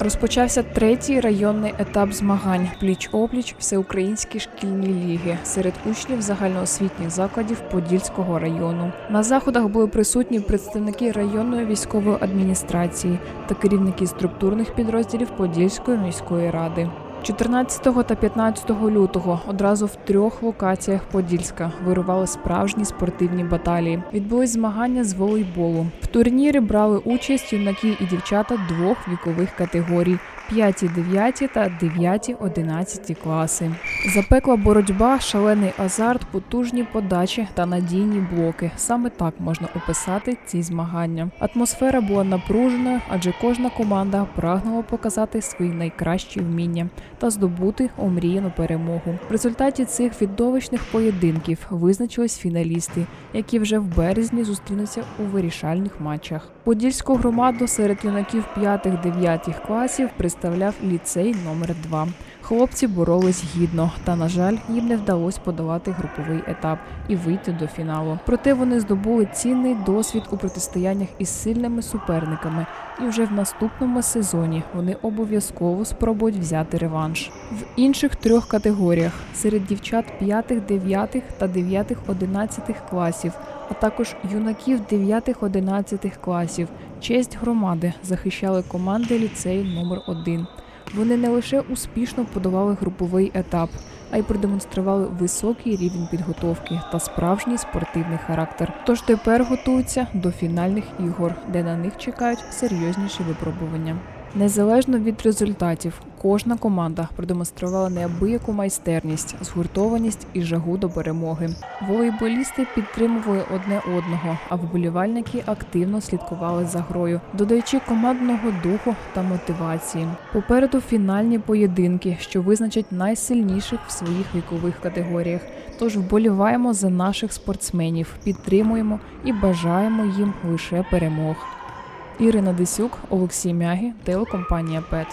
Розпочався третій районний етап змагань пліч-опліч всеукраїнські шкільні ліги серед учнів загальноосвітніх закладів Подільського району. На заходах були присутні представники районної військової адміністрації та керівники структурних підрозділів Подільської міської ради. 14 та 15 лютого одразу в трьох локаціях Подільська вирували справжні спортивні баталії. Відбулись змагання з волейболу. В турнірі брали участь юнаки і дівчата двох вікових категорій: 5, 9 та 9, 11 класи. Запекла боротьба, шалений азарт, потужні подачі та надійні блоки. Саме так можна описати ці змагання. Атмосфера була напруженою, адже кожна команда прагнула показати свої найкращі вміння та здобути омріяну перемогу. В результаті цих віддовищних поєдинків визначились фіналісти, які вже в березні зустрінуться у вирішальних матчах. Подільську громаду серед юнаків 5-9 класів представляв ліцей номер 2 Хлопці боролись гідно, та на жаль, їм не вдалося подолати груповий етап і вийти до фіналу. Проте вони здобули цінний досвід у протистояннях із сильними суперниками, і вже в наступному сезоні вони обов'язково спробують взяти реванш. В інших трьох категоріях серед дівчат 5, 9 та 9, 11 класів, а також юнаків 9, 11 класів. Честь громади захищали команди ліцею номер 1 Вони не лише успішно подолали груповий етап, а й продемонстрували високий рівень підготовки та справжній спортивний характер. Тож тепер готуються до фінальних ігор, де на них чекають серйозніші випробування. Незалежно від результатів, кожна команда продемонструвала неабияку майстерність, згуртованість і жагу до перемоги. Волейболісти підтримували одне одного, а вболівальники активно слідкували за грою, додаючи командного духу та мотивації. Попереду фінальні поєдинки, що визначать найсильніших в своїх вікових категоріях. Тож вболіваємо за наших спортсменів, підтримуємо і бажаємо їм лише перемог. Ірина Десюк, Олексій Мягі, телекомпанія ПЕТ.